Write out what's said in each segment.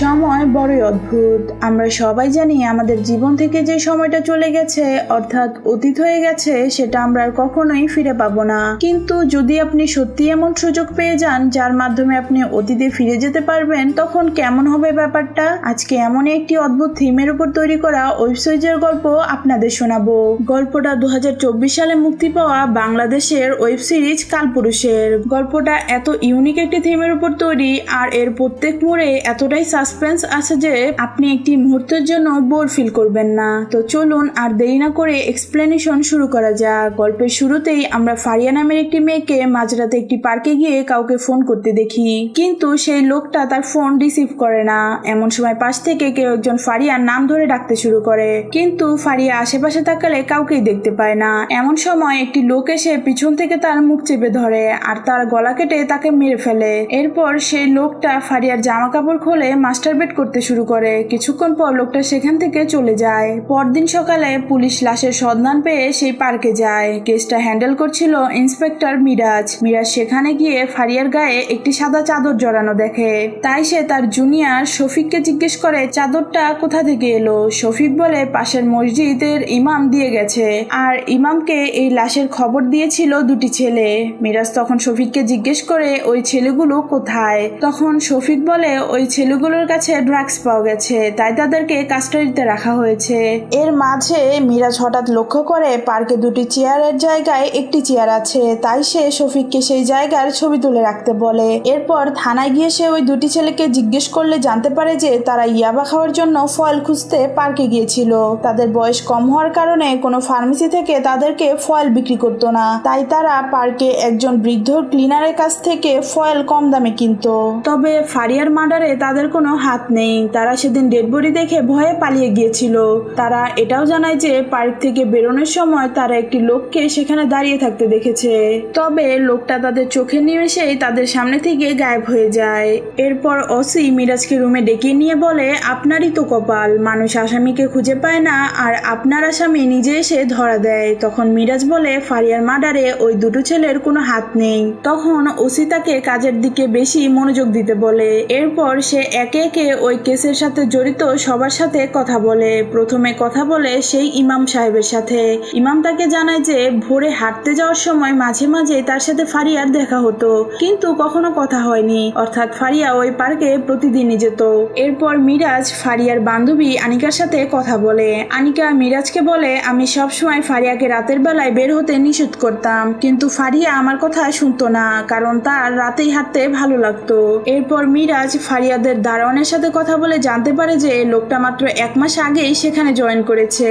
সময় বড়ই অদ্ভুত। আমরা সবাই জানি আমাদের জীবন থেকে যে সময়টা চলে গেছে, অর্থাৎ অতীত হয়ে গেছে, সেটা আমরা আর কখনোই ফিরে পাবো না। কিন্তু যদি আপনি সত্যি এমন সুযোগ পেয়ে যান, যার মাধ্যমে আপনি অতীতে ফিরে যেতে পারবেন, তখন কেমন হবে ব্যাপারটা? আজকে এমন একটি অদ্ভুত থিমের উপর তৈরি করা ওয়েব সিরিজের গল্প আপনাদের শোনাবো। গল্পটা দু হাজার চব্বিশ সালে মুক্তি পাওয়া বাংলাদেশের ওয়েব সিরিজ কালপুরুষের। গল্পটা এত ইউনিক একটি থিমের উপর তৈরি, আর এর প্রত্যেক মোড়ে এতটাই সাসপেন্স আছে যে আপনি একটি মুহূর্তের জন্য বোর ফিল করবেন না। তো চলুন আর দেরি না করে এক্সপ্লেনেশন শুরু করা যাক। গল্পের শুরুতেই আমরা ফারিয়া নামের একটি মেয়েকে মাঝরাতে একটি পার্কে গিয়ে কাউকে ফোন করতে দেখি। কিন্তু সেই লোকটা তার ফোন রিসিভ করে না। এমন সময় পাশ থেকে কেউ একজন ফারিয়ার নাম ধরে ডাকতে শুরু করে। কিন্তু ফারিয়া আশেপাশে তাকালে কাউকেই দেখতে পায় না। এমন সময় একটি লোক এসে পিছন থেকে তার মুখ চেপে ধরে আর তার গলা কেটে তাকে মেরে ফেলে। এরপর সেই লোকটা ফারিয়ার জামা কাপড় খুলে মাস্টার বেড করতে শুরু করে। কিছুক্ষণ পর লোকটা সেখান থেকে চলে যায়। পরদিন সকালে পুলিশ লাশের সন্ধান পেয়ে সেই পার্কে যায়। কেসটা হ্যান্ডেল করছিল ইন্সপেক্টর মিরাজ। মিরাজ সেখানে গিয়ে ফারিয়ার গায়ে একটি সাদা চাদর জড়ানো দেখে। তাই সে তার জুনিয়র শফিককে জিজ্ঞেস করে, চাদরটা কোথা থেকে এলো? শফিক বলে, পাশের মসজিদের ইমাম দিয়ে গেছে। আর ইমামকে এই লাশের খবর দিয়েছিল দুটি ছেলে। মিরাজ তখন শফিককে জিজ্ঞেস করে, ওই ছেলেগুলো কোথায়? তখন শফিক বলে, ওই ছেলেগুলোর কাছে ড্রাগস পাওয়া গেছে তাই তাদেরকে কাস্টাডিতে রাখা হয়েছে। এর মাঝে মিরাজ হঠাৎ লক্ষ্য করে পার্কে দুটি চেয়ারের জায়গায় একটি চেয়ার আছে তাই সে শফিককে সেই জায়গার ছবি তুলে রাখতে বলে। এরপর থানায় গিয়ে সে ওই দুটি ছেলেকে জিজ্ঞেস করলে জানতে পারে যে তারা ইয়াবা খাওয়ার জন্য ফল খুঁজতে পার্কে গিয়েছিল। তাদের বয়স কম হওয়ার কারণে কোনো ফার্মেসি থেকে তাদেরকে ফয়েল বিক্রি করতো না তাই তারা পার্কে একজন বৃদ্ধ ক্লিনারের কাছ থেকে ফয়েল কম দামে কিনতো। তবে ফারিয়ার মার্ডারে তাদের কোনো হাত নেই। তারা সেদিন ডেড বডি দেখে ভয়ে পালিয়ে গিয়েছিল। তারা এটাও জানায় যে পার্ক থেকে বেরোনোর সময় তারা একটি লোককে সেখানে দাঁড়িয়ে থাকতে দেখেছে। তবে লোকটা তাদের চোখে নিমেষেই তাদের সামনে থেকে গায়েব হয়ে যায়। এরপর ওসি মিরাজকে রুমে ডেকে নিয়ে বলে, আপনারই তো কপাল। মানুষ আসামিকে খুঁজে পায় না আর আপনার আসামি নিজে এসে ধরা দেয়। তখন মিরাজ বলে, ফারিয়ার মার্ডারে ওই দুটো ছেলের কোনো হাত নেই। তখন ওসি তাকে কাজের দিকে বেশি মনোযোগ দিতে বলে। এরপর সে একে একে ওই কেসের সাথে জড়িত সবার সাথে কথা বলে। প্রথমে কথা বলে সেই ইমাম সাহেবের সাথে। ইমাম তাকে জানায় যে, ভোরে হাঁটতে যাওয়ার সময় মাঝে মাঝে তার সাথে ফারিয়ার দেখা হতো, কিন্তু কখনো কথা হয়নি। অর্থাৎ ফারিয়া ওই পার্কে প্রতিদিনই যেত। এরপর মিরাজ ফারিয়ার বান্ধবী আনিকার সাথে কথা বলে। আনিকা মিরাজকে বলে, আমি সবসময় ফারিয়াকে রাতের বেলায় বের হতে নিষেধ করতাম, কিন্তু ফারিয়া আমার কথা শুনতো না, কারণ তার রাতেই হাঁটতে ভালো লাগতো। এরপর মিরাজ ফারিয়াদের দারোয়ানের সাথে কথা বলে জানতে পারে যে লোকটা মাত্র এক মাস আগেই সেখানে জয়েন করেছে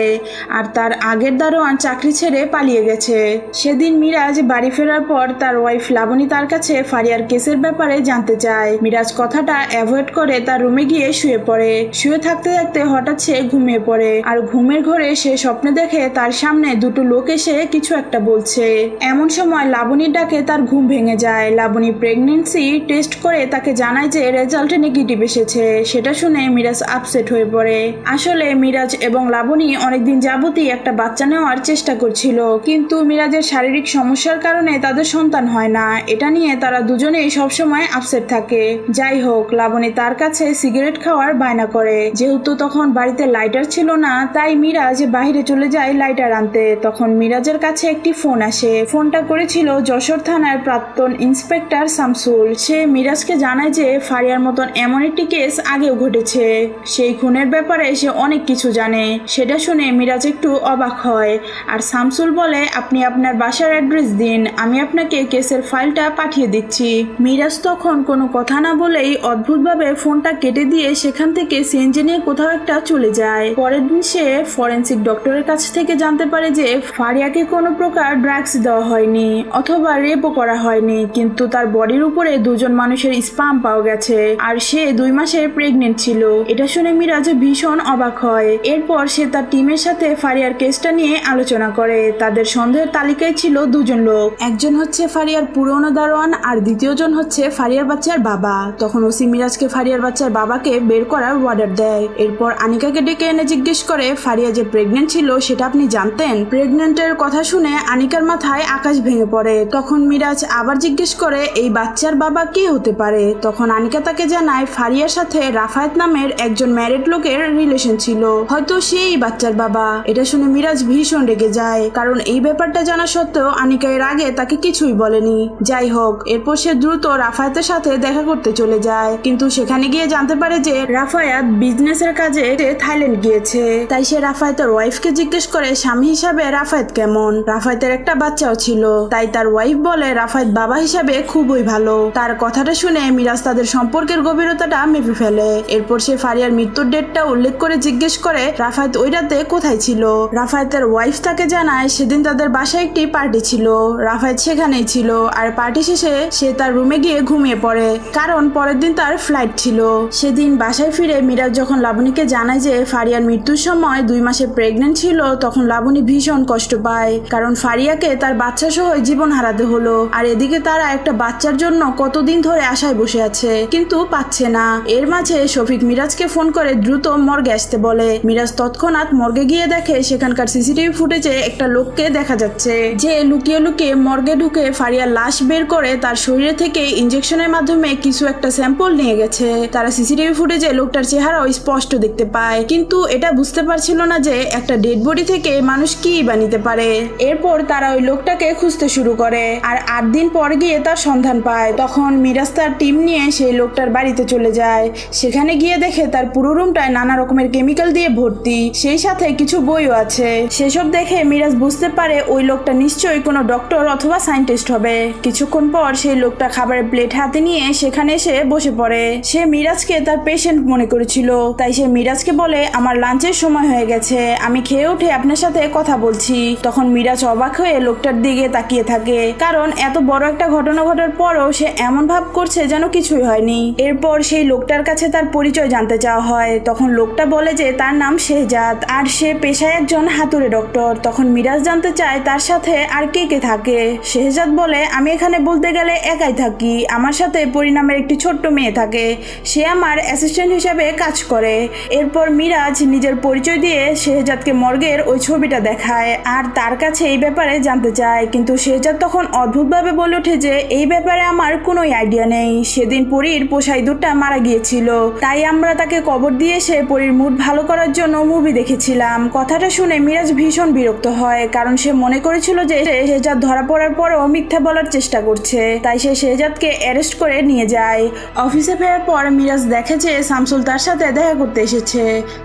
আর তার আগের দারোয়ান চাকরি ছেড়ে পালিয়ে গেছে। সেদিন মিরাজ বাড়ি ফেরার পর তার ওয়াইফ লাবণী তার কাছে ফারিয়ার কেসের ব্যাপারে জানতে চায়। মিরাজ কথাটা অ্যাভয়েড করে তার রুমে গিয়ে শুয়ে পড়ে। শুয়ে থাকতে থাকতে হঠাৎ সে ঘুমিয়ে পড়ে আর ঘুমের ঘরে সে স্বপ্নে দেখে তার সামনে দুটো লোক এসে কিছু একটা বলছে। এমন সময় লাবণীর ডাকে তার ঘুম ভেঙে যায়। লাবণী প্রেগনেন্সি টেস্ট করে তাকে জানায় যে রেজাল্টে নেগেটিভ এসেছে। সেটা শুনে মিরাজ আপসেট হয়ে পড়ে। আসলে মিরাজ এবং লাবণী অনেকদিন যাবতই একটা বাচ্চা নেওয়ার চেষ্টা করছিল। কিন্তু মিরাজের শারীরিক সমস্যার কারণে তাদের সন্তান হয় না। এটা নিয়ে তারা দুজনেই সবসময় আপসেট থাকে। যাই হোক, লাবণী তার কাছে সিগারেট খাওয়ার বায়না করে। যেহেতু তখন বাড়িতে লাইটার ছিল না, তাই মিরাজ বাইরে চলে যায় লাইটার আনতে। তখন মিরাজের কাছে একটি ফোন আসে। ফোনটা করেছিল যশোর থানার প্রাক্তন ইন্সপেক্টর শামসুল। সে মিরাজকে জানায় যে ফারিয়ার মতন এমন একটি কেস আগেও ঘটেছে। সেই খুনের ব্যাপারে সে অনেক কিছু জানে। সেটা শুনে মিরাজ একটু অবাক হয়। আর শামসুল বলে, আপনি আপনার বাসার অ্যাড্রেস দিন, আমি আপনাকে কেসের ফাইলটা পাঠিয়ে দিচ্ছি। মিরাজ তখন কোনো কথা না বলেই অদ্ভুতভাবে ফোনটা কেটে দিয়ে সেখান থেকে সিএনজি নিয়ে কোথাও একটা চলে যায়। পরের দিন সে ফরেন্সিক ডক্টরের কাছ থেকে জানতে পারে যে ফারিয়াকে কোনো প্রকার ড্রাগস দেওয়া হয়নি অথবা রেপও করা হয়নি। কিন্তু তার বডির উপরে দুজন মানুষের স্পাম পাওয়া গেছে। আর সে দুই মাসের প্রেগনেন্ট ছিল। এটা শুনে মিরাজ ভীষণ অবাক হয়। এরপর সে তার টিমের সাথে ফারিয়ার কেসটা নিয়ে আলোচনা করে। তাদের সন্দেহের তালিকায় ছিল দুজন লোক। একজন হচ্ছে ফারিয়ার পুরনো দারোয়ান আর দ্বিতীয়জন হচ্ছে ফারিয়ার বাচ্চার বাবা। তখন ওসি মিরাজকে ফারিয়ার বাচ্চার বাবাকে বের করার অর্ডার দেয়। এরপর আনিকাকে ডেকে এনে জিজ্ঞেস করে, ফারিয়া যে প্রেগনেন্ট ছিল, সেটা আপনি জানতেন? প্রেগনেন্টের কথা শুনে আনিকার মাথায় আকাশ ভেঙে পড়ে। তখন মিরাজ আবার জিজ্ঞেস করে, এই বাচ্চার বাবা কে হতে পারে? তখন আনিকা তাকে জানায়, ফারিয়ার সাথে রাফায়েত নামের একজন ম্যারিড লোকের রিলেশন ছিল। হয়তো সেই বাচ্চার বাবা। এটা শুনে মিরাজ ভীষণ রেগে যায়। কারণ এই ব্যাপারটা জানা সত্ত্বেও আনিকা এর আগে তাকে কিছুই বলেনি। যাই হোক, এরপর সে দ্রুত রাফায়াতের সাথে দেখা করতে চলে যায়। কিন্তু সেখানে গিয়ে জানতে পারে যে রাফায়াত বিজনেসের কাজে থাইল্যান্ড গিয়েছে। তাই সে রাফায়েতের ওয়াইফকে জিজ্ঞেস করে, স্বামী হিসাবে রাফায়াত কেমন? রাফায়েতের একটা বাচ্চাও ছিল। তাই তার ওয়াইফ বলে, রাফায়াত বাবা হিসাবে খুবই ভালো। তার কথাটা শুনে মিরাজ তাদের সম্পর্কের গভীরতাটা মেপে ফেলে। এরপর সে ফারিয়ার মৃত্যুর ডেটটা উল্লেখ করে জিজ্ঞেস করে, রাফায়েত ওই রাতে কোথায় ছিল? রাফায়েতের ওয়াইফ তাকে জানায়, সেদিন তাদের বাসায় একটি পার্টি ছিল। রাফায়েত সেখানেই ছিল। আর পার্টি শেষে সে তার রুমে গিয়ে ঘুমিয়ে পড়ে। কারণ পরের দিন তার ফ্লাইট ছিল। সেদিন বাসায় ফিরে মিরাজ যখন লাবণীকে জানায় যে ফারিয়ার মৃত্যুর সময় দুই মাসে প্রেগনেন্ট ছিল, তখন লাবণী ভীষণ কষ্ট পায়। কারণ ফারিয়াকে তার বাচ্চা সহ জীবন হারাতে হলো। আর এদিকে তারা একটা বাচ্চার জন্য কতদিন ধরে আশায় বসে আছে, কিন্তু পাচ্ছে না। এর মাঝে শফিক মিরাজকে ফোন করে দ্রুত মর্গে আসতে বলে। মিরাজ তৎক্ষণাৎ মর্গে গিয়ে দেখে সেখানকার সিসিটিভি ফুটেজে একটা লোককে দেখা যাচ্ছে। যে লুকিয়ে লুকিয়ে মর্গে ঢুকে ফারিয়ার লাশ বের করে তার শরীরে থেকে ইঞ্জেকশনের মাধ্যমে কিছু একটা স্যাম্পল নিয়ে গেছে। তারা সিসিটিভি ফুটেজে লোকটার চেহারাও স্পষ্ট দেখতে পায়। কিন্তু এটা বুঝতে পারছিল না যে একটা ডেড বডি থেকে মানুষ কি বানিতে পারে। এরপর তারা ওই লোকটাকে খুঁজতে শুরু করে আর আট দিন পর গিয়ে তার সন্ধান পায়। তখন মিরাজ তার টিম নিয়ে সেই লোকটার বাড়িতে চলে যায়। সেখানে গিয়ে দেখে তার পুরো রুমটায় নানা রকমের কেমিক্যাল দিয়ে ভর্তি। সেই সাথে কিছু বইও আছে। সেসব দেখে মিরাজ বুঝতে পারে ওই লোকটা নিশ্চয়ই কোনো ডক্টর অথবা সায়েন্টিস্ট হবে। কিছুক্ষণ পর সেই লোকটা খাবারের প্লেট হাতে নিয়ে সেখানে এসে বসে পড়ে। সে মিরাজকে তার পেশেন্ট মনে করেছিল। তাই সে মিরাজকে বলে, আমার লাঞ্চের সময় হয়ে গেছে। আমি খেয়ে উঠে আপনার সাথে কথা বলছি। তখন মিরাজ অবাক হয়ে লোকটার দিকে তাকিয়ে থাকে। কারণ এত বড় একটা ঘটনা ঘটার পরও সে এমন ভাব করছে যেন কিছুই হয়নি। এরপর সেই লোকটার কাছে তার পরিচয় জানতে চাওয়া হয়। তখন লোকটা বলে যে, তার নাম শেহজাদ। আর সে পেশায় একজন হাতুড়ে ডক্টর। তখন মিরাজ জানতে চায়, তার সাথে আর কে কে থাকে? শেহজাদ বলে, আমি এখানে বলতে গেলে একাই থাকি। আমার সাথে পরিণামের একটি ছোট্ট মেয়ে থাকে। সে আমার অ্যাসিস্ট্যান্ট হিসাবে কাজ করে। এরপর মিরাজ নিজের পরিচয় দিয়ে শেহজাদকে মর্গের ওই ছবিটা দেখায়। আর তার কাছে এই ব্যাপারে জানতে চায়। কিন্তু শেহজাদ তখন অদ্ভুতভাবে বলে ওঠে যে, এই ব্যাপারে আমার কোনো আইডিয়া নেই। সেদিন পরীর পোষাই দুটা মারা গিয়েছিল তাই আমরা তাকে কবর দিয়ে সে পরীর মুড ভালো করার জন্য মুভি দেখেছিলাম। কথাটা শুনে মিরাজ ভীষণ বিরক্ত হয়, কারণ সে মনে করেছিল যে শেহজাদ ধরা পড়ার পরও মিথ্যা বলার চেষ্টা করছে। তাই সে শেহজাদকে অ্যারেস্ট করে নিয়ে যায়। অফিসে ফেরার পর মিরাজ দেখে যে শামসুল তার সাথে দেখা করতে এসেছে।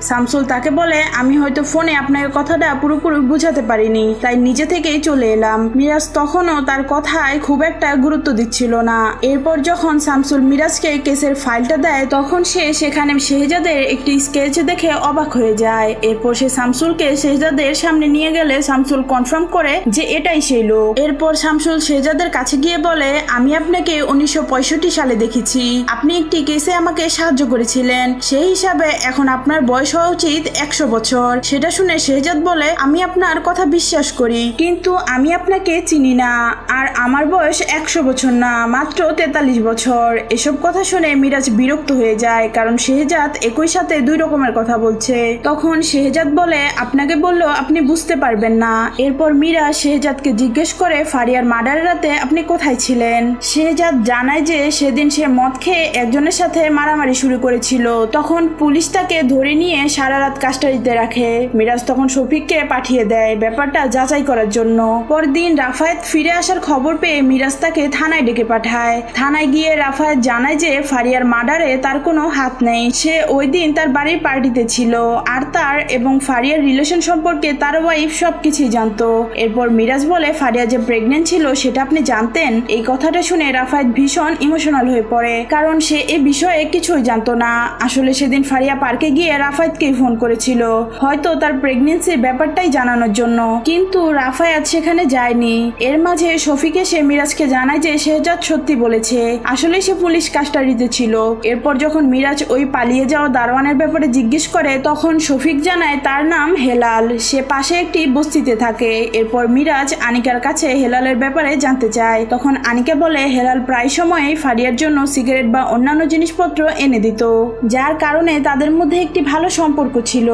শামসুল তাকে বলে, আমি হয়তো ফোনে আপনাকে কথাটা পুরোপুরি বুঝাতে পারিনি, তাই নিজে থেকেই চলে এলাম। মিরাজ তখনও তার কথায় খুব একটা গুরুত্ব দিচ্ছিল না। এরপর যখন শামসুল মিরাজকে কেসের ফাইলটা দেয় তখন সে সেখানে শেহজাদের একটি স্কেচ দেখে অবাক হয়ে যায়। এরপর সে শামসুলকে শেহজাদের সামনে নিয়ে গেলে শামসুল কনফার্ম করে যে এটাই সেই লোক। এরপর শামসুল শেহজাদের কাছে গিয়ে বলে, আমি আপনাকে উনিশশো পঁয়ষট্টি সালে দেখেছি। আপনি একটি কেসে আমাকে সাহায্য করেছিলেন। সেই হিসাবে এখন আপনার বয়স হওয়া উচিত একশো বছর। সেটা শুনে শেহজাদ বলে, আমি আপনার কথা বিশ্বাস করি, কিন্তু আমি আপনাকে চিনি না। আর আমার বয়স একশো বছর না, মাত্র তেতাল্লিশ বছর। এসব কথা শুনে মিরাজ বিরক্ত হয়ে যায়, কারণ শেহজাদ একই সাথে দুই রকমের কথা বলছে। তখন শেহজাদ বলে, আপনাকে বলল আপনি বুঝতে পারবেন না। এরপর মীরা শেহজাদকে জিজ্ঞেস করে, ফারিয়ার মার্ডার রাতে আপনি কোথায় ছিলেন? শেহজাদ জানায় যে, সেদিন সে মদ খেয়ে একজনের সাথে মারামারি শুরু করেছিল। তখন পুলিশ তাকে ধরে নিয়ে সারা রাত কাস্টাডিতে রাখে। মিরাজ তখন শফিককে পাঠিয়ে দেয় ব্যাপারটা যাচাই করার জন্য। পরদিন রাফায়েত ফিরে আসার খবর পেয়ে মিরাজ তাকে থানায় ডেকে পাঠায়। থানায় গিয়ে রাফায়েত জানায় যে, ফারিয়ার মার্ডারে তার কোনো হাত নেই। সে ওই দিন তার বাড়ির পার্টিতে ছিল। আর তার এবং ফারিয়ার রিলেশন সম্পর্কে তার ওয়াইফ সবকিছুই জানতো। এরপর মিরাজ বলে, ফারিয়া যে প্রেগনেন্ট ছিল, সেটা আপনি জানতেন? এই কথাটা শুনে রাফায়েত ভীষণ ইমোশনাল হয়ে পড়ে, কারণ সে এ বিষয়ে কিছুই জানতো না। আসলে সেদিন ফারিয়া পার্কে গিয়ে রাফায়েতকেই ফোন করেছিল, হয়তো তার প্রেগনেন্সির ব্যাপারটাই জানানোর জন্য। কিন্তু রাফায়াত সেখানে যায়নি। এর মাঝে শফিক সে মিরাজকে জানায় যে শেহজাদ সত্যি বলেছে আসলে সে পুলিশ কাস্টারিতে ছিল। এরপর যখন মিরাজ ওই পালিয়ে যাওয়া দারোয়ানের ব্যাপারে জিজ্ঞেস করে, তখন শফিক জানায় তার নাম হেলাল। সে পাশে একটি বস্তিতে থাকে। এরপর মিরাজ আনিকার কাছে হেলালের ব্যাপারে জানতে চায়। তখন আনিকা বলে, হেলাল প্রায় সময়ই ফারিয়ার জন্য সিগারেট বা অন্যান্য জিনিসপত্র এনে দিত, যার কারণে তাদের মধ্যে একটি ভালো সম্পর্ক ছিল।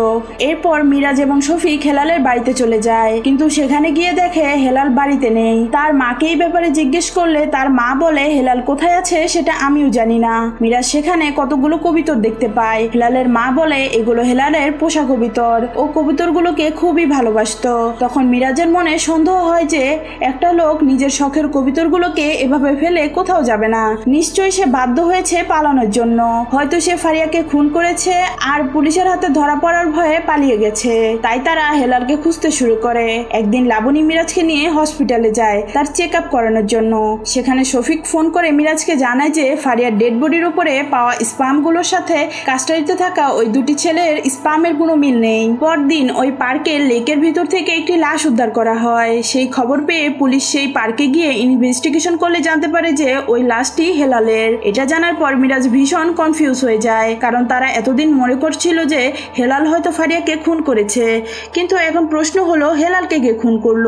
এরপর মিরাজ এবং শফিক হেলালের বাড়িতে চলে যায়। কিন্তু সেখানে গিয়ে দেখে হেলাল বাড়িতে নেই। তার মাকে এই ব্যাপারে জিজ্ঞেস করলে তার মা বলে, হেলাল কোথায় আছে সেটা আমিও জানি না। মিরাজ সেখানে সেখানে কতগুলো কবিতর দেখতে পায় হেলালের মা বলে, এগুলো হেলালের পোষা কবিতর। ও কবিতরগুলোকে খুবই ভালোবাসতো। তখন মিরাজের মনে সন্দেহ হয় যে, একটা লোক নিজের শখের কবিতরগুলোকে এভাবে ফেলে কোথাও যাবে না। নিশ্চয়ই সে বাধ্য হয়েছে পালানোর জন্য। হয়তো সে ফারিয়াকে খুন করেছে আর পুলিশের হাতে ধরা পড়ার ভয়ে পালিয়ে গেছে। তাই তারা হেলালকে খুঁজতে শুরু করে। একদিন লাবণী মিরাজকে নিয়ে হসপিটালে যায় তার চেক আপ করানোর জন্য। সেখানে শফিক ফোন করে মিরাজকে জানায় যে, ফারিয়ার ডেড বডির উপরে পাওয়া স্পামগুলোর সাথে কাস্টারিতে থাকা ওই দুটি ছেলের স্পামের কোনো মিল নেই। পরদিন ওই পার্কের লেকের ভিতর থেকে একটি লাশ উদ্ধার করা হয়। সেই খবর পেয়ে পুলিশ সেই পার্কে গিয়ে ইনভেস্টিগেশন করলে জানতে পারে যে ওই লাশটি হেলালের। এটা জানার পর মিরাজ ভীষণ কনফিউজ হয়ে যায়, কারণ তারা এতদিন মনে করছিল যে হেলাল হয়তো ফারিয়াকে খুন করেছে। কিন্তু এখন প্রশ্ন হলো, হেলালকে কে খুন করল?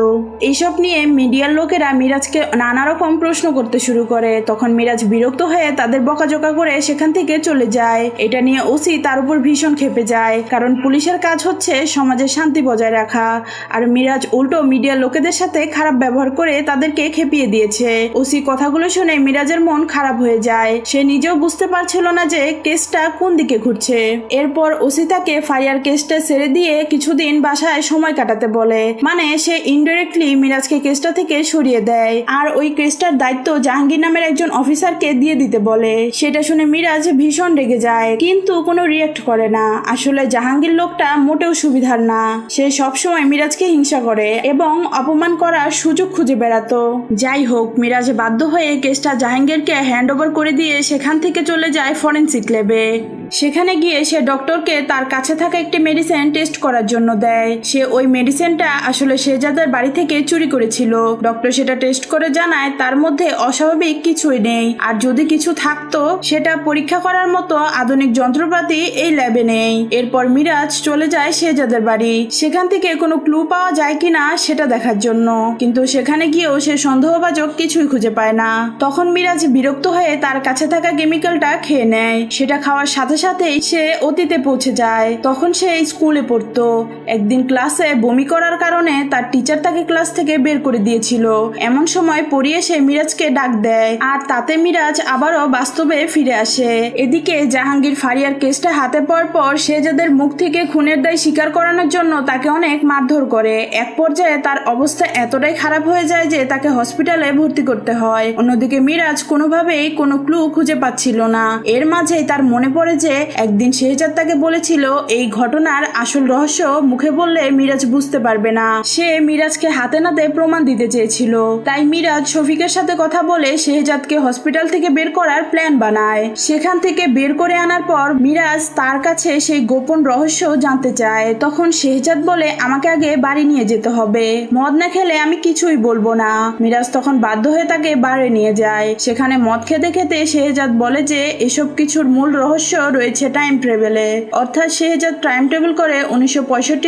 এইসব নিয়ে মিডিয়ার লোকেরা মিরাজকে নানা রকম প্রশ্ন করতে শুরু করে। তখন মিরাজ বিরক্ত হয়ে তাদের বকাঝকা করে সেখান থেকে চলে যায়। এটা নিয়ে ওসি তার উপর ভীষণ খেপে যায়। কারণ পুলিশের কাজ হচ্ছে সমাজের শান্তি বজায় রাখা। আর মিরাজ উল্টো মিডিয়ার লোকেদের সাথে খারাপ ব্যবহার করে তাদেরকে খেপিয়ে দিয়েছে। ওসি কথাগুলো শুনে মিরাজের মন খারাপ হয়ে যায়। সে নিজেও বুঝতে পারছিল না যে কেসটা কোন দিকে ঘুরছে। এরপর ওসি তাকে ফায়ার কেসটা ছেড়ে দিয়ে কিছুদিন বাসায় সময় কাটাতে বলে। মানে সে ইনডাইরেক্টলি মিরাজকে কেসটা থেকে সরিয়ে দেয়। আর ওই কেসটার দায়িত্ব জাহাঙ্গীর নামের একজন অফিসারকে দিয়ে দিতে বলে। সেটা শুনে মিরাজ ভীষণ রেগে যায়, কিন্তু কোনো রিয়েক্ট করে না। আসলে জাহাঙ্গীর লোকটা মোটেও সুবিধার না। সে সবসময় মিরাজকে হিংসা করে এবং অপমান করার সুযোগ খুঁজে বেড়াতো। যাই হোক, মিরাজ বাধ্য হয়ে কেসটা জাহাঙ্গীরকে হ্যান্ড ওভার করে দিয়ে সেখান থেকে চলে যায় ফরেন্সিক ল্যাবে সেখানে গিয়ে সে ডক্টরকে তার কাছে থাকা একটি মেডিসিন টেস্ট করার জন্য দেয়। সে ওই মেডিসিনটা আসলে শেজাদের বাড়ি থেকে চুরি করেছিল। ডক্টর সেটা টেস্ট করে জানায়, তার মধ্যে অস্বাভাবিক কিছুই নেই। আর যদি কিছু থাকতো, সেটা পরীক্ষা করার মতো আধুনিক যন্ত্রপাতি এই ল্যাবে নেই। এরপর মিরাজ চলে যায় শেজাদের বাড়ি। সেখান থেকে কোনো ক্লু পাওয়া যায় কিনা, সেটা দেখার জন্য। কিন্তু সেখানে গিয়েও সে সন্দেহবাচক কিছুই খুঁজে পায় না। তখন মিরাজ বিরক্ত হয়ে তার কাছে থাকা কেমিক্যালটা খেয়ে নেয়। সেটা খাওয়ার সাথে সাথেই সে অতীতে পৌঁছে যায়। তখন সে স্কুলে পড়তো। একদিন ক্লাসে বমি করার কারণে তার টিচার তাকে ক্লাস থেকে বের করে দিয়েছিল। এমন সময় পড়িয়ে সে মিরাজকে ডাক দেয়। আর তাতে মিরাজ আবারও বাস্তবে ফিরে আসে। এদিকে জাহাঙ্গীর ফারিয়ার কেসটা হাতে পাওয়ার পর সে যাদের মুখ থেকে খুনের দায় স্বীকার করানোর জন্য তাকে অনেক মারধর করে। এক পর্যায়ে তার অবস্থা এতটাই খারাপ হয়ে যায় যে তাকে হসপিটালে ভর্তি করতে হয়। অন্যদিকে মিরাজ কোনোভাবেই কোনো ক্লু খুঁজে পাচ্ছিল না। এর মাঝেই তার মনে পড়ে যে একদিন শেহজাদ তাকে বলেছিল, এই ঘটনার আসল রহস্য মুখে বললে মিরাজ বুঝতে পারবে না। সে মিরাজকে হাতে নাতে প্রমাণ দিতে চেয়েছিল। তাই মিরাজ শফিকের সাথে কথা বলে শেহজাদকে হসপিটাল থেকে বের করার প্ল্যান বানায়। সেখান থেকে বের করে আনার পর মিরাজ তার কাছে সেই গোপন রহস্য জানতে চায়। তখন শেহজাদ বলে, আমাকে আগে বাড়ি নিয়ে যেতে হবে। মদ না খেলে আমি কিছুই বলব না। মিরাজ তখন বাধ্য হয়ে তাকে বাড়ি নিয়ে যায়। সেখানে মদ খেতে খেতে শেহজাদ বলে যে, এসব কিছুর মূল রহস্য রয়েছে টাইম ট্রেভেলে অর্থাৎ শেহজাদ টাইম ট্রেভেল করে, উনিশশো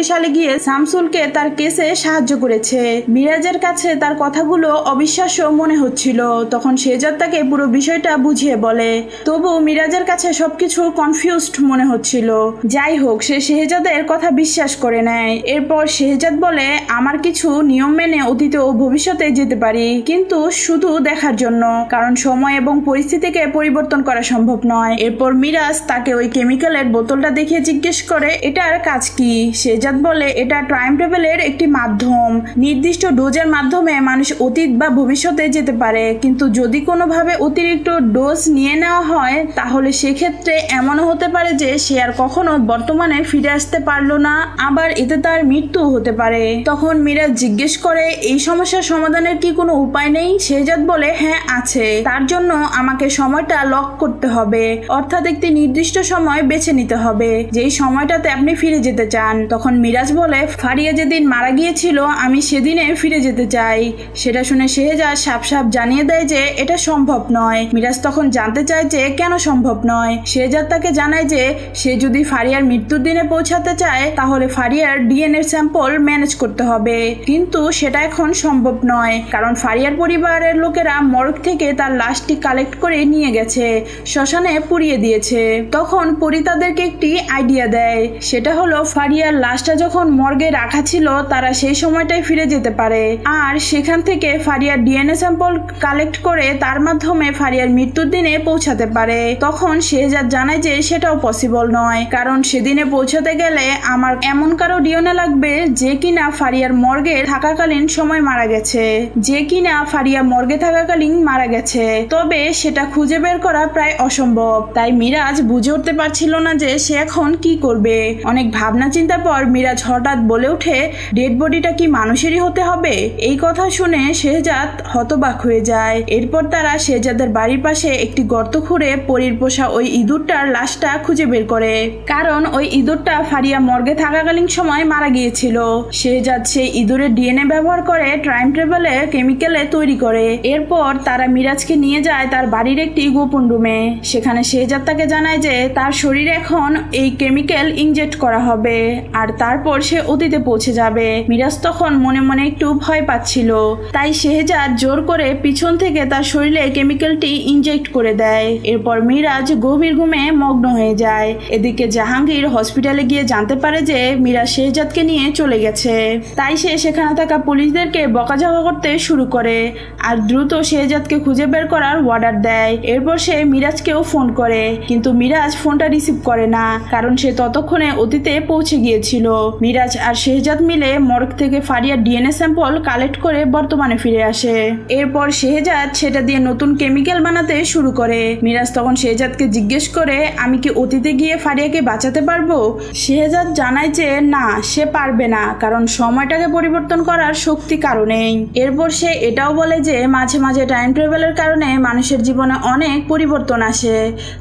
সালে গিয়ে শামসুলকে তার কেসে সাহায্য করেছে। মিরাজের কাছে তার কথাগুলো অবিশ্বাস্য মনে হচ্ছিল। তখন শেহজাদ তাকে পুরো বিষয়টা বুঝিয়ে বলে। তবু মিরাজের কাছে সবকিছু কনফিউজড মনে হচ্ছিল। যাই হোক, সে শেহজাদের কথা বিশ্বাস করে নেয়। এরপর শেহজাদ বলে, আমার কিছু নিয়ম মেনে অতীতে ও ভবিষ্যতে যেতে পারি। কিন্তু শুধু দেখার জন্য। কারণ সময় এবং পরিস্থিতিকে পরিবর্তন করা সম্ভব নয়। এরপর মিরাজ তাকে ওই কেমিক্যালের বোতলটা দেখে জিজ্ঞেস করে, এটার কাজ কি? শেজাদ বলে, এটা টাইম টেবিলের একটি মাধ্যম। নির্দিষ্ট ডোজের মাধ্যমে মানুষ অতীত বা ভবিষ্যতে যেতে পারে। কিন্তু যদি কোনোভাবে অতিরিক্ত ডোজ নিয়ে নেওয়া হয়, তাহলে সেক্ষেত্রে এমনও হতে পারে যে সে আর কখনো বর্তমানে ফিরে আসতে পারল না। আবার এতে তার মৃত্যু হতে পারে। তখন মিরাজ জিজ্ঞেস করে, এই সমস্যার সমাধানের কি কোনো উপায় নেই? শেজাদ বলে হ্যাঁ আছে। তার জন্য আমাকে সময়টা লক করতে হবে। অর্থাৎ একটি নির্দিষ্ট সময় বেছে নিতে হবে। যেই সময়টাতে আপনি ফিরে যেতে চান, তখন মিরাজ বলে, ফারিয়া যেদিন মারা গিয়েছিল, আমি সেদিনে ফিরে যেতে চাই। সেটা শুনে শেহজাদ সাপ সাপ জানিয়ে দেয় যে, এটা সম্ভব নয়। মিরাজ তখন জানতে চায় যে, কেন সম্ভব নয়? শেহজাদ তাকে জানায় যে, সে যদি ফারিয়ার মৃত্যুর দিনে পৌঁছাতে চায়, তাহলে ফারিয়ার ডিএনএ স্যাম্পল ম্যানেজ করতে হবে। কিন্তু সেটা এখন সম্ভব নয়, কারণ ফারিয়ার পরিবারের লোকেরা মর্গ থেকে তার লাশটি কালেক্ট করে নিয়ে গেছে, শ্মশানে পুড়িয়ে দিয়েছে। তখন পরি তাদেরকে একটি আইডিয়া দেয়। সেটা হলো, ফারিয়ার লাশটা যখন মর্গে রাখা ছিল, তারা সেই সময়টাই ফিরে যেতে পারে। আর সেখান থেকে ফারিয়ার ডিএনএ স্যাম্পল কালেক্ট করে তার মাধ্যমে ফারিয়ার মৃত্যুর দিনে পৌঁছাতে পারে। তখন শেহজাদ জানায় যে সেটাও পসিবল নয়। কারণ সেদিনে পৌঁছাতে গেলে আমার এমন কারও ডিএনএ লাগবে যে কিনা ফারিয়ার মর্গে থাকাকালীন সময় মারা গেছে। যে কিনা ফারিয়া মর্গে থাকাকালীন মারা গেছে। তবে সেটা খুঁজে বের করা প্রায় অসম্ভব। তাই মিরাজ বুঝে উঠতে পারছিল না যে সে এখন কি করবে। অনেক ভাবনা চিন্তার পর মিরাজ হঠাৎ বলে ওঠে ডেড বডিটা কি মানুষেরই হতে হবে? এই কথা শুনে শেহজাদ হতবাক হয়ে যায়। এরপর তারা শেহজাদের বাড়ির পাশে একটি গর্ত খুঁড়ে পরীর পোষা ওই ইঁদুরটার লাশটা খুঁজে বের করে। কারণ ওই ইঁদুরটা ফারিয়া মর্গে থাকাকালীন সময় মারা গিয়েছিল। শেহজাদ সেই ইঁদুরের ডিএনএ ব্যবহার করে টাইম ট্রেভেলে কেমিক্যালে তৈরি করে। এরপর তারা মিরাজকে নিয়ে যায় তার বাড়ির একটি গোপন রুমে। সেখানে শেহজাদ তাকে জানায় যে তার শরীরে এখন এই কেমিক্যাল ইনজেক্ট করা হবে আর তারপর সে অতীতে পৌঁছে যাবে। মিরাজ তখন মনে মনে একটু ভয় পাচ্ছিল। তাই শেহজাদ জোর করে পিছন থেকে তার শরীরে কেমিক্যালটি ইনজেক্ট করে দেয়। এরপর মিরাজ গভীর ঘুমে মগ্ন হয়ে যায়। এদিকে জাহাঙ্গীর হসপিটালে গিয়ে জানতে পারে যে মিরাজ শেহজাদকে নিয়ে চলে গেছে। তাই সে সেখানে থাকা পুলিশদেরকে বকাঝকা করতে শুরু করে আর দ্রুত শেহজাদকে খুঁজে বের করার অর্ডার দেয়। এরপর সে মিরাজকেও ফোন করে। কিন্তু মিরাজ ফোনটা রিসিভ করে না, কারণ সে ততক্ষণে অতীতে পৌঁছে গিয়েছিল। মিরাজ আর শেহজাদ মিলে মর্গ থেকে ফারিয়ার ডিএনএ স্যাম্পল কালেক্ট করে বর্তমানে ফিরে আসে। এরপর শেহজাদ সেটা দিয়ে নতুন কেমিক্যাল বানাতে শুরু করে। মিরাজ তখন শেহজাদকে জিজ্ঞেস করে, আমি কি অতীতে গিয়ে ফারিয়াকে বাঁচাতে পারব? শেহজাদ জানায় যে, না, সে পারবে না, কারণ সময়টাকে পরিবর্তন করার শক্তি কারণেই এরপর সে এটাও বলে যে, মাঝে মাঝে টাইম ট্রাভেলের কারণে মানুষের জীবনে অনেক পরিবর্তন আসে।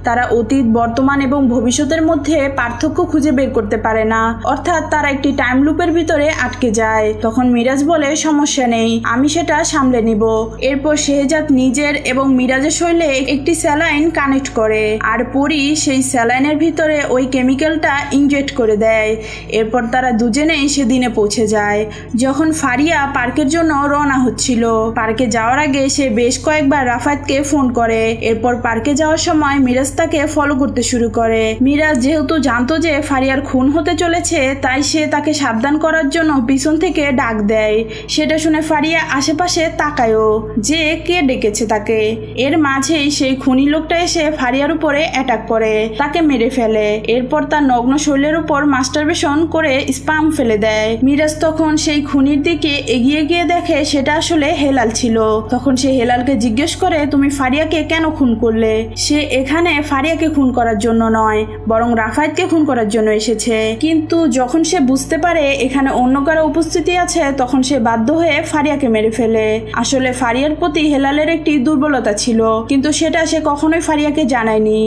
তারা অতীত বর্তমান এবং ভবিষ্যতের মধ্যে পার্থক্য খুঁজে বের করতে পারে না। অর্থাৎ তারা একটি টাইম লুপের ভিতরে আটকে যায়। তখন মিরাজ বলে, সমস্যা নেই, আমি সেটা সামলে নিব। এরপর শেহজাদ নিজের এবং মিরাজের শৈলে একটি স্যালাইন কানেক্ট করে। আর পরি সেই স্যালাইনের ভিতরে ওই কেমিক্যালটা ইনজেক্ট করে দেয়। এরপর তারা দুজনেই সেদিনে পৌঁছে যায়, যখন ফারিয়া পার্কের জন্য রওনা হচ্ছিল। পার্কে যাওয়ার আগে সে বেশ কয়েকবার রাফাতকে ফোন করে। এরপর পার্কে যাওয়ার সময় মিরাজ তাকে ফলো করতে শুরু করে। মিরাজ যেহেতু জানতো যে ফারিয়ার খুন হতে চলেছে, তাই সে তাকে সাবধান করার জন্য পিছন থেকে ডাক দেয়। সেটা শুনে ফারিয়া আশেপাশে তাকায়ও, যে কে ডেকেছে তাকে। এর মাঝেই সেই খুনি লোকটা এসে ফারিয়ার উপরে অ্যাটাক করে, তাকে মেরে ফেলে। এরপর তার নগ্ন শরীরের উপর মাস্টারবেশন করে স্পাম ফেলে দেয়। মিরাজ তখন সেই খুনির দিকে এগিয়ে গিয়ে দেখে সেটা আসলে হেলাল ছিল। তখন সে হেলালকে জিজ্ঞেস করে, তুমি ফারিয়াকে কেন খুন করলে? সে এখানে ফারিয়াকে খুন করার জন্য নয়, বরং রাফায়েতকে খুন করার জন্য এসেছে। কিন্তু যখন সে বুঝতে পারে এখানে অন্য কারও উপস্থিতি আছে, তখন সে বাধ্য হয়ে ফারিয়াকে মেরে ফেলে। আসলে ফারিয়ার প্রতি হেলালের একটি দুর্বলতা ছিল, কিন্তু সেটা সে কখনোই ফারিয়াকে জানায়নি।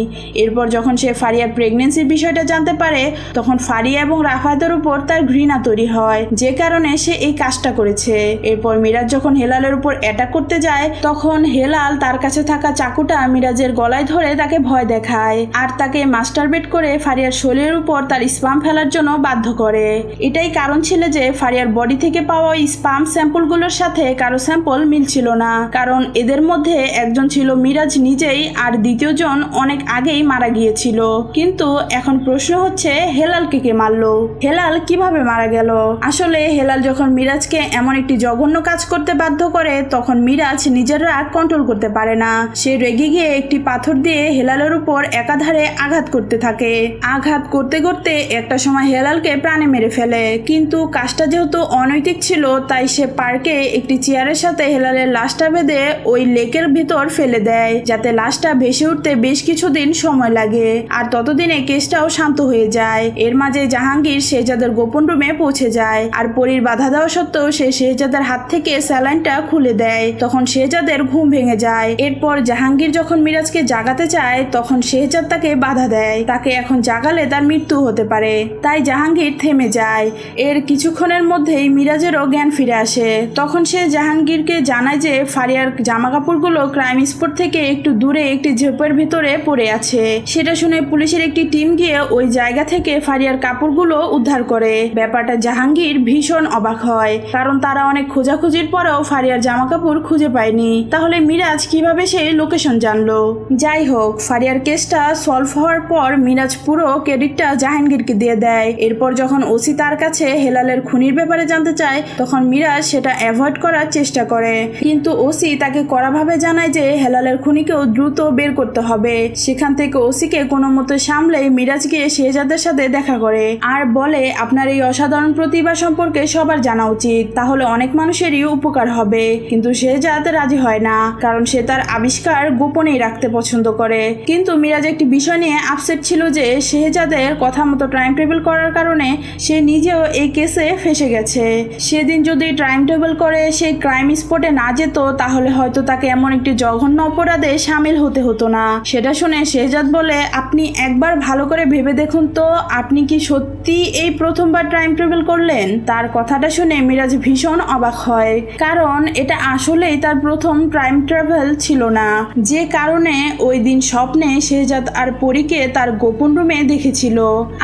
এরপর যখন সে ফারিয়ার প্রেগনেন্সির বিষয়টা জানতে পারে, তখন ফারিয়া এবং রাফাতের উপর তার ঘৃণা তৈরি হয়, যে কারণে সে এই কাজটা করেছে। এরপর মিরাজ যখন হেলালের উপর অ্যাটাক করতে যায়, তখন হেলাল তার কাছে থাকা চাকুটা মিরাজের গলায় ধরে তাকে ভয় দেখায়। আর তাকে মাস্টারবেট করে ফারিয়ার শরীরের উপর তার স্পাম ফেলার জন্য বাধ্য করে। এটাই কারণ ছিল যে ফারিয়ার বডি থেকে পাওয়া স্পাম স্যাম্পলগুলোর সাথে কারও স্যাম্পল মিলছিল না। কারণ এদের মধ্যে একজন ছিল মিরাজ নিজেই আর দ্বিতীয়জন অনেক আগেই মারা গিয়েছিল। কিন্তু এখন প্রশ্ন হচ্ছে, হেলালকে কে মারলো? হেলাল কীভাবে মারা গেল? আসলে হেলাল যখন মিরাজকে এমন একটি জঘন্য কাজ করতে বাধ্য করে, তখন মিরাজ নিজের রাগ কন্ট্রোল করতে পারে না। সে রেগে গিয়ে একটি পাথর দিয়ে হেলালের উপর একাধারে আঘাত করতে থাকে। আঘাত করতে করতে একটা সময় হেলালকে প্রাণে মেরে ফেলে। কিন্তু কাজটা যেহেতু অনৈতিক ছিল, তাই সে পার্কে একটি চেয়ারের সাথে হেলালের লাশটা বেঁধে ওই লেকের ভিতর ফেলে দেয়, যাতে লাশটা ভেসে উঠতে বেশ কিছুদিন সময় লাগে। আর ততদিনে কেসটাও শান্ত হয়ে যায়। এর মাঝে জাহাঙ্গীর শেহজাদের গোপন রুমে পৌঁছে যায়। আর পরীর বাধা দেওয়া সত্ত্বেও সে শেহজাদের হাত থেকে স্যালাইনটা খুলে দেয়। তখন শেহজাদের ঘুম ভেঙে যায়। এরপর জাহাঙ্গীর যখন মিরাজকে জাগাতে চায়, তখন শেহজাদ তাকে বাধা দেয়। তাকে এখন জাগালে তার মৃত্যু হতে পারে। তাই জাহাঙ্গীর থেমে যায়। এর কিছুক্ষণের মধ্যেই মিরাজেরও জ্ঞান ফিরে আসে। তখন সে জাহাঙ্গীরকে জানায় যে ফারিয়ার জামা কাপড়গুলো ক্রাইম স্পট থেকে একটু দূরে একটি ঝোপের ভিতরে পড়ে আছে। সেটা শুনে পুলিশের একটি টিম গিয়ে ওই জায়গা থেকে ফারিয়ার কাপড়গুলো উদ্ধার করে। ব্যাপারটা জাহাঙ্গীর ভীষণ অবাক হয়, কারণ তারা অনেক খোঁজাখুঁজির পরেও ফারিয়ার জামা কাপড় খুঁজে পায়নি। তাহলে মিরাজ কীভাবে সেই লোকেশন জানলো? যাই হোক, ফারিয়ার কেসটা সলভ সলভ হওয়ার পর মিরাজ পুরো ক্রেডিটটা জাহাঙ্গীরকে দিয়ে দেয়। এরপর যখন ওসি তার কাছে হেলালের খুনির ব্যাপারে জানতে চায়, তখন মিরাজ সেটা অ্যাভয়েড করার চেষ্টা করে। কিন্তু ওসি তাকে কড়াভাবে জানায় যে হেলালের খুনিকেও দ্রুত বের করতে হবে। সেখান থেকে ওসিকে কোনো মতো সামলে মিরাজ গিয়ে শেহজাদের সাথে দেখা করে। আর বলে, আপনার এই অসাধারণ প্রতিভা সম্পর্কে সবার জানা উচিত। তাহলে অনেক মানুষেরই উপকার হবে। কিন্তু শেহজাদ রাজি হয় না, কারণ সে তার আবিষ্কার গোপনেই রাখতে পছন্দ করে। কিন্তু মিরাজ একটি নিয়ে আপসেট ছিল যে শেহজাদের কথা মতো টাইম টেবিল করার কারণে সে নিজেও এই কেসে ফেসে গেছে। সেদিন যদি টাইম টেবিল করে সে ক্রাইম স্পটে না যেত, তাহলে হয়তো তাকে এমন একটি জঘন্য অপরাধে সামিল হতে হতো না। সেটা শুনে শেহজাদ বলে, আপনি একবার ভালো করে ভেবে দেখুন তো, আপনি কি সত্যি এই প্রথমবার টাইম ট্রাভেল করলেন? তার কথাটা শুনে মিরাজ ভীষণ অবাক হয়। কারণ এটা আসলেই তার প্রথম টাইম ট্রাভেল ছিল না। যে কারণে ওই দিন স্বপ্নে শেহজাদ আর পরীকে তার গোপন রুমে দেখেছিল।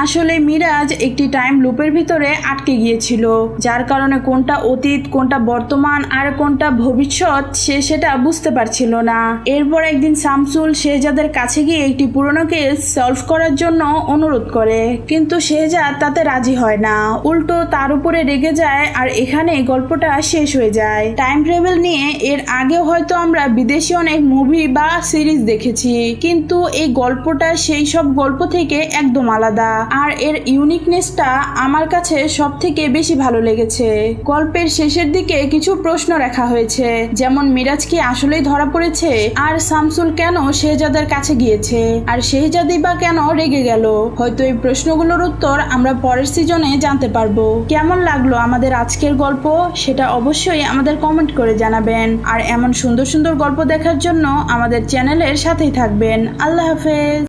আসলে মিরাজ একটি টাইম লুপের ভিতরে আটকে গিয়েছিল, যার কারণে কোনটা অতীত, কোনটা বর্তমান, আর কোনটা ভবিষ্যৎ সে সেটা বুঝতে পারছিল না। এরপর একদিন শামসুল শেহজাদের কাছে গিয়ে একটি পুরনো কেস সলভ করার জন্য অনুরোধ করে, কিন্তু শেহজাদ তাতে রাজি হয় না। উল্টো তার উপরে রেগে যায় আর এখানে গল্পটা শেষ হয়ে যায়। টাইম ট্রাভেল নিয়ে এর আগেও হয়তো আমরা বিদেশি অনেক মুভি বা সিরিজ দেখেছি, কিন্তু এই গল্পটা সেই সব গল্প থেকে একদম আলাদা। আর এর ইউনিকনেসটা আমার কাছে সব থেকে বেশি ভালো লেগেছে। গল্পের শেষের দিকে কিছু প্রশ্ন রাখা হয়েছে। যেমন, মিরাজ কি আসলেই ধরা পড়েছে? আর শামসুল কেন শেহজাদের কাছে গিয়েছে? আর শেহজাদি বা কেন রেগে গেল? হয়তো এই প্রশ্নগুলোর উত্তর আমরা পরের সিজনে জানতে পারব। কেমন লাগল আমাদের আজকের গল্প? সেটা অবশ্যই আমাদের কমেন্ট করে জানাবেন। আর এমন সুন্দর সুন্দর গল্প দেখার জন্য আমাদের চ্যানেলের সাথেই থাকবেন। আল্লাহ হাফেজ।